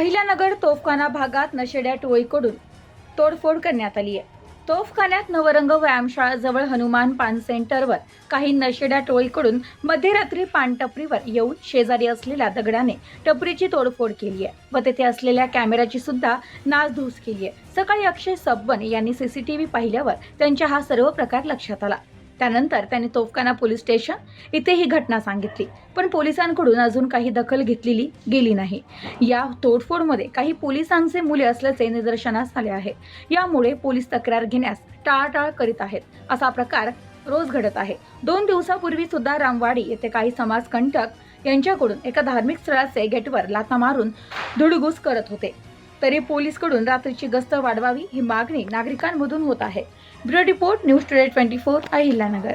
अहिल्यानगर तोफखाना भागात नशेड्या टोळीकडून तोडफोड करण्यात आली आहे. तोफखान्यात नवरंग व्यायामशाळाजवळ हनुमान पान सेंटरवर काही नशेड्या टोळीकडून मध्यरात्री पानटपरीवर येऊन शेजारी असलेल्या दगडाने टपरीची तोडफोड केली आहे व तेथे असलेल्या कॅमेराची सुद्धा नासधूस केली आहे. सकाळी अक्षय सबवन यांनी सीसीटीव्ही पाहिल्यावर त्यांच्या हा सर्व प्रकार लक्षात आला. त्यानंतर त्यांनी तोफखाना पोलीस स्टेशन इथे ही घटना सांगितली. पण पोलिसांकडून अजून काही दखल घेतलेली गेली नाही. या तोडफोडमध्ये काही पोलिसांचे मुले असल्याचे निदर्शनास आले आहे. यामुळे पोलीस तक्रार घेण्यास टाळाटाळ करीत आहेत. असा प्रकार रोज घडत आहे. दोन दिवसापूर्वी सुद्धा रामवाडी येथे काही समाजकंटक यांच्याकडून एका धार्मिक स्थळाचे गेटवर लाथा मारून धुडगूस करत होते. तरी पोलीसकडून रात्रीची गस्त वाढवावी ही मागणी नागरिकांमधून होत आहे. Bureau report news today twenty four Ahilyanagar.